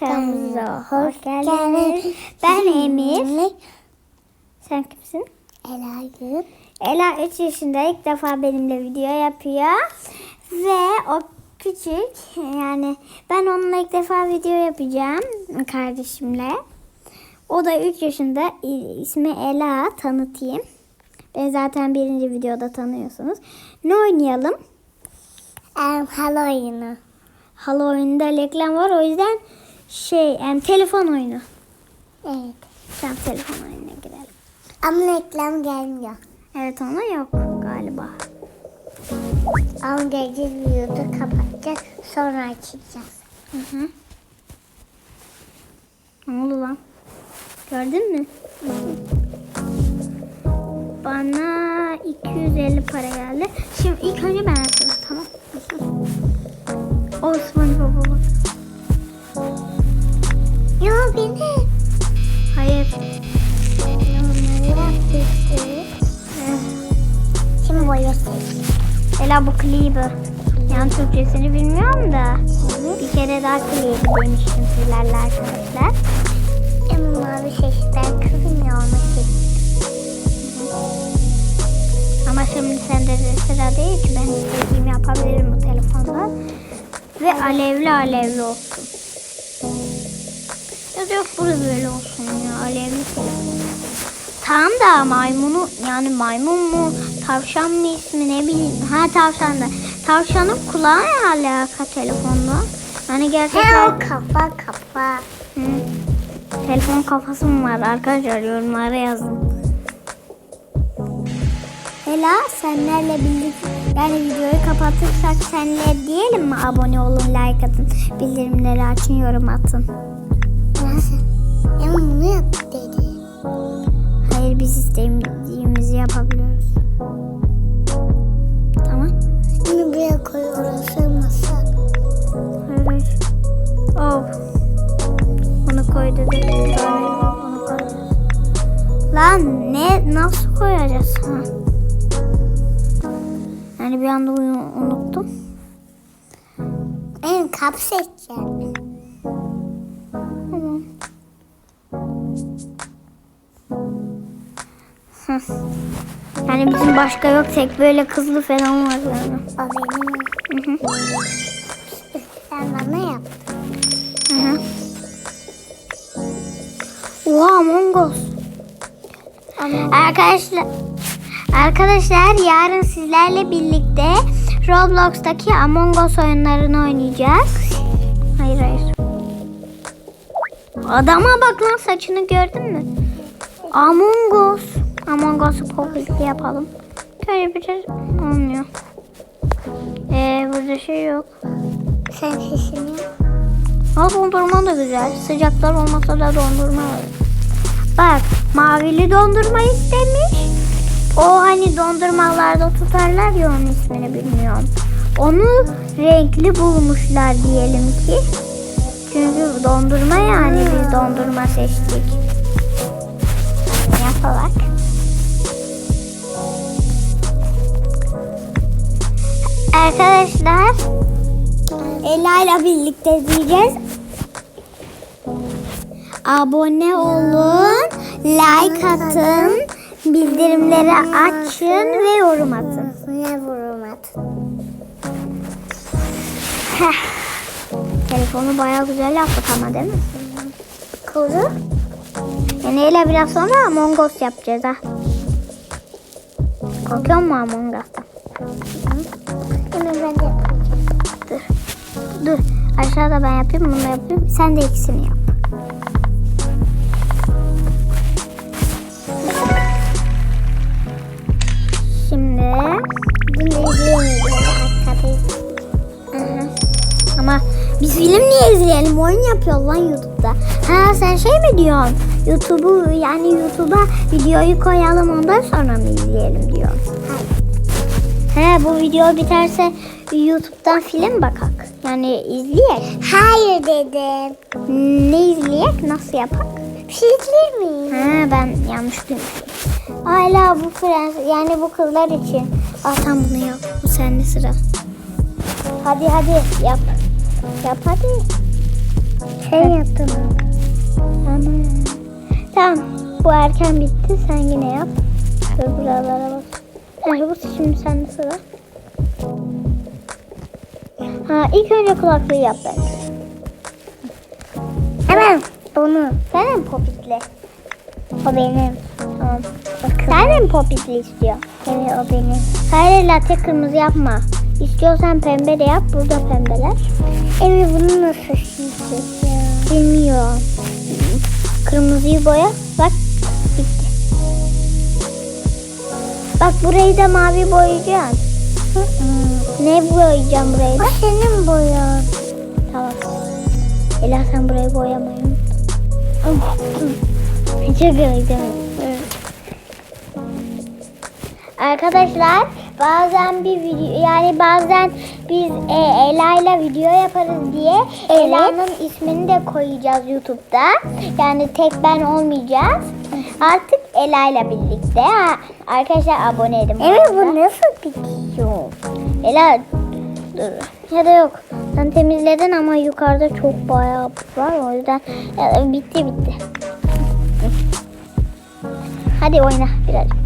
kanalımıza hoş geldiniz. Ben Emir. Sen kimsin? Ela'yım. Ela 3 yaşında ilk defa benimle video yapıyor. Ve o küçük yani ben onunla ilk defa video yapacağım kardeşimle. O da 3 yaşında ismi Ela tanıtayım. Beni zaten birinci videoda tanıyorsunuz. Ne oynayalım? Um, Halloween'ı. Halo oyununda reklam var o yüzden şey em, telefon oyunu. Evet. Tamam telefon oyununa girelim. Ama reklam gelmiyor. Evet ona yok galiba. Ama gece videoda kapatacağız. Sonra açacağız. Hı hı. Ne oldu lan? Gördün mü? Bana 250 para geldi. Şimdi ilk önce ben açayım tamam. Osman baba bak. Ya beni. Hayır. Onları yaptık. Şimdi boyası. Ela bu klibi. Yani Türkçesini bilmiyorum da. Bir kere daha klibi demiştim sizlerle arkadaşlar. Ama mavi seçten kızmıyor seç. Ama şimdi sende de sıra değil ki ben istediğimi yapabilirim bu telefonda. Ve alevli alevli olsun. Da yok burada böyle olsun ya alevli telefon. Tamam da maymunu yani maymun mu tavşan mı ismi ne bileyim. Ha tavşan da. Tavşanın kulağı ne alaka telefonda? Yani He gerçekten... o kafa kafa. Hı. Telefon kafası mı var arkadaşlar yorumlara yazın. Ela senlerle birlikte yani videoyu kapatırsak senle diyelim mi abone olun like atın bildirimleri açın yorum atın. Bunu yap dedi. Hayır biz istediğimizi yapabiliyoruz. Tamam. Şimdi buraya koy orası masa. Hayır. Oh. Bunu koy dedi. Bunu koy. Lan ne nasıl koyacağız? Ha. Yani bir anda unuttum. En kap seçeceğim. Hı. Yani bizim başka yok tek böyle kızlı falan var yani. O benim. Hı hı. Sen bana yap. Hı hı. Oha Among Us. Arkadaşlar Arkadaşlar yarın sizlerle birlikte Roblox'taki Among Us oyunlarını oynayacağız. Hayır hayır. Adama bak lan saçını gördün mü? Among Us. Among Us'u popüler yapalım. Böyle bir şey olmuyor. Ee, burada şey yok. sen sesini. Ama dondurma da güzel. Sıcaklar olmasa da dondurma var. Bak mavili dondurma istemiş. O hani dondurmalarda tutarlar ya onun ismini bilmiyorum. Onu renkli bulmuşlar diyelim ki. Çünkü dondurma yani biz dondurma seçtik. Yapalak. Arkadaşlar Ela ile birlikte diyeceğiz. Abone olun, like atın, bildirimleri açın ve yorum atın. Ne vurum at. Heh. Telefonu bayağı güzel yaptık ama değil mi? Kuru. Yani Ela biraz sonra Among Us yapacağız ha. Korkuyor musun Among Us'tan? Hemen ben de yapacağım. Dur. Dur. Aşağıda ben yapayım, bunu yapayım. Sen de ikisini yap. Şimdi Bunu izleyemeyeceğim. Ama biz film niye izleyelim? Oyun yapıyor lan YouTube'da. Ha sen şey mi diyorsun? YouTube'u yani YouTube'a videoyu koyalım ondan sonra mı izleyelim diyor. He bu video biterse YouTube'dan film bakak. Yani izleyek. Hayır dedim. Ne izleyek? Nasıl yapak? Bir şey izler miyim? Ha ben yanlış duymuşum. Hala bu prens yani bu kızlar için. Aa tam bunu yap. Bu sende sıra. Hadi hadi yap. Yap hadi. Sen yaptın. Aman. Tamam. Bu erken bitti. Sen yine yap. Şöyle buralara bas. Ha, bu şimdi sende sıra. Ha, ilk önce kulaklığı yap bence. Hemen bunu. Sen de mi popitli? O benim. Tamam. Sen de mi popitli istiyor? Evet o benim. Hayır latte kırmızı yapma. İstiyorsan pembe de yap. Burada pembeler. Evet bunu nasıl ya? Bilmiyorum. Kırmızıyı boya. Bak burayı da mavi boyayacaksın. Ne boyayacağım burayı da? O senin boyan. Tamam. Ela sen burayı boyamayı unut. Çok öyle Arkadaşlar bazen bir video yani bazen biz e, Ela ile video yaparız diye Ela'nın ismini de koyacağız YouTube'da. Yani tek ben olmayacağız. Artık Ela ile birlikte. Ha, Arkadaşlar abone edin. Evet bu nasıl bitiyor? Ela dur. Ya da yok. Sen temizledin ama yukarıda çok bayağı var. O yüzden ya, bitti bitti. Hadi oyna birazcık.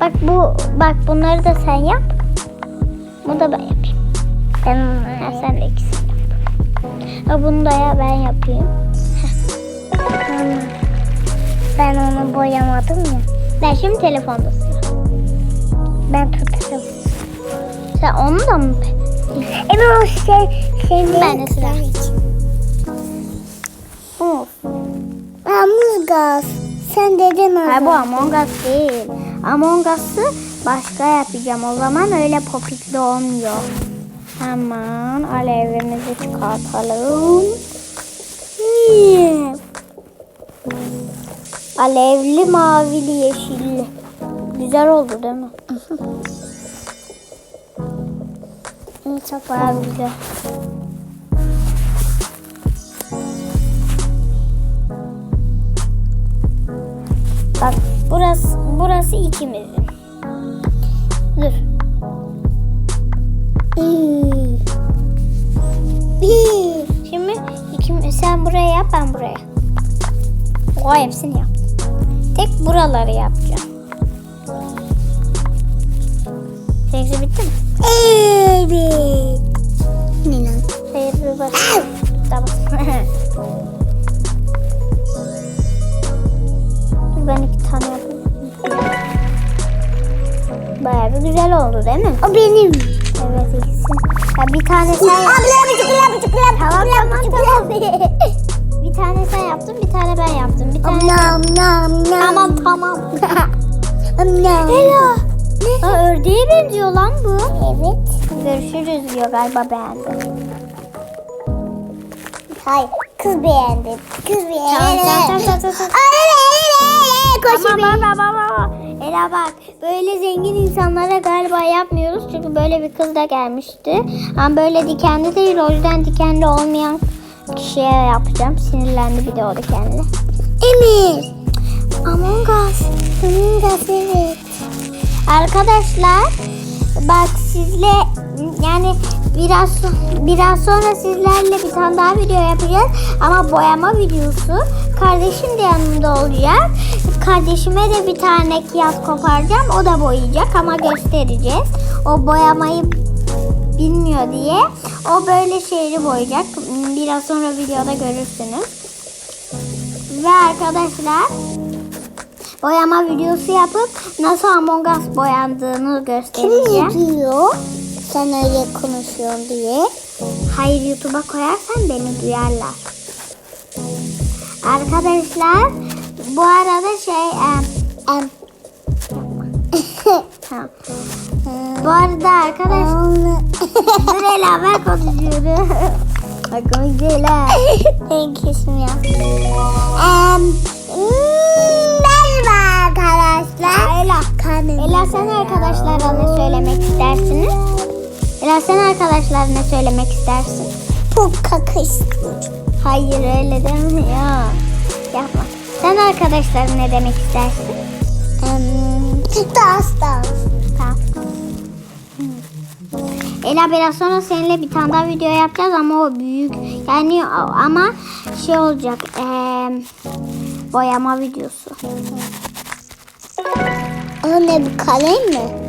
Bak bu bak bunları da sen yap. Bu da ben yapayım. Ben Ha, sen de ikisini yap. Ha, bunu da ya ben yapayım. Ben onu boyamadım ya. Ben şimdi telefonda. Ben tutarım. Sen onu da mı? Evet o şey senin. Ben de sıra. Mu? Amuz gaz. Sen dedin Ha ama. bu Among Us değil. Among Us'ı başka yapacağım. O zaman öyle popitli olmuyor. Hemen alevimizi çıkartalım. Hmm. Alevli, mavili, yeşilli. Güzel oldu değil mi? Çok Baya güzel. Bak burası burası ikimizin. Dur. Şimdi ikim, sen buraya yap ben buraya. O hepsini yap. Tek buraları yapacağım. Seninki bitti mi? Evet. Ne lan? Hayır bir bak. tamam. Ben iki tane yapayım. Bayağı bir güzel oldu değil mi? O benim. Evet ikisi. Ya bir tane sen yap. Tamam tamam tamam. bir tane sen yaptın bir tane ben yaptım. Bir tane Nam nam nam. Tamam tamam. Nam. Ela. Aa, ördeğe benziyor lan bu. Evet. Görüşürüz diyor galiba beğendim. Hayır. Kız beğendi. Kız beğendi. Tamam, tamam, tamam, tamam, tamam. Koşu Ama bak bak bak bak. Ela bak böyle zengin insanlara galiba yapmıyoruz. Çünkü böyle bir kız da gelmişti. Ama böyle dikenli değil o yüzden dikenli olmayan kişiye yapacağım. Sinirlendi bir de o dikenli. Emir. Among Us. Among Us evet. Arkadaşlar bak sizle yani biraz biraz sonra sizlerle bir tane daha video yapacağız ama boyama videosu. Kardeşim de yanımda olacak. Kardeşime de bir tane kıyas koparacağım. O da boyayacak ama göstereceğiz. O boyamayı bilmiyor diye. O böyle şeyleri boyayacak. Biraz sonra videoda görürsünüz. Ve arkadaşlar boyama videosu yapıp nasıl Among Us boyandığını Kim göstereceğim. ne diyor? Sen öyle konuşuyorsun diye. Hayır YouTube'a koyarsan beni duyarlar. Arkadaşlar bu arada şey em, Em. tamam. Bu arada arkadaşlar ben konuşuyorum. Bak komik değil ha. Ben kesim ya. Em. hmm, Merhaba arkadaşlar. Ela. Ela sen arkadaşlara ne söylemek istersiniz? Ela sen arkadaşlara ne söylemek istersin? Çok kakıştım. Hayır öyle deme ya. Yapma. Sen arkadaşlara ne demek istersin? Em. Dans dans. Ela biraz sonra seninle bir tane daha video yapacağız ama o büyük. Yani ama şey olacak. eee, boyama videosu. O ne bu kalem mi?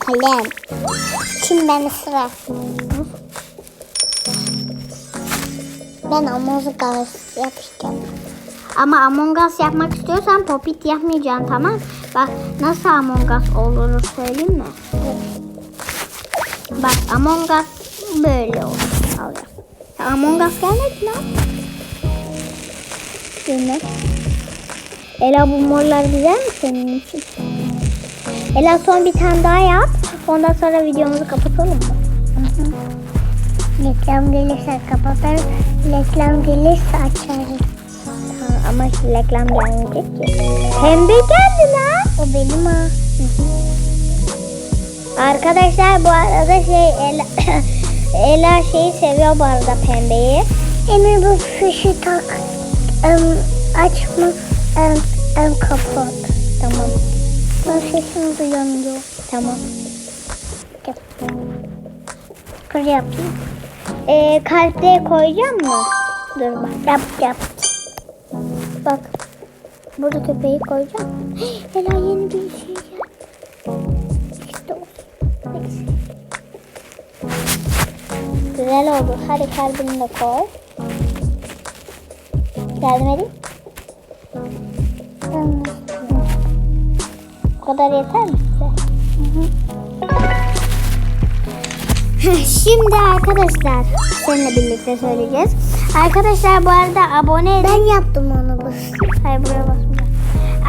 kalem. Şimdi ben sıra. Ben Among Us yapacağım. Ama Among Us yapmak istiyorsan Popit yapmayacaksın tamam. Bak nasıl Among Us olur söyleyeyim mi? Bak Among Us böyle. Ya Among Us gelmedi lan. Bilmem. Ela bu morlar güzel mi senin için? Ela son bir tane daha yap. Ondan sonra videomuzu kapatalım mı? Reklam gelirse kapatırım. Reklam gelirse açarım. Ha, ama reklam gelmeyecek ki. Pembe geldi lan. O benim ha. Arkadaşlar bu arada şey Ela, Ela şeyi seviyor bu arada pembeyi. Emir bu fişi tak. Em, açma. Em, em, kapat. Tamam. Ben sesini duyamıyorum. Tamam. Kır yapayım. Ee, kalpte koyacağım mı? Dur bak. Yap yap. Bak. Burada köpeği koyacağım. Ela yeni bir şey Güzel oldu. Hadi kalbini de koy. Yardım edeyim. Bu kadar yeter mi size? Şimdi arkadaşlar seninle birlikte söyleyeceğiz. Arkadaşlar bu arada abone edin. Ben yaptım onu bu. Hayır buraya basmayacağım.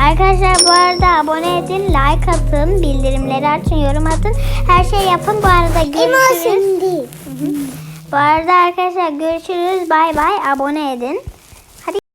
Arkadaşlar bu arada abone edin, like atın, bildirimleri açın, yorum atın. Her şey yapın. Bu arada görüşürüz. senin değil. Bu arada arkadaşlar görüşürüz. Bay bay. Abone edin.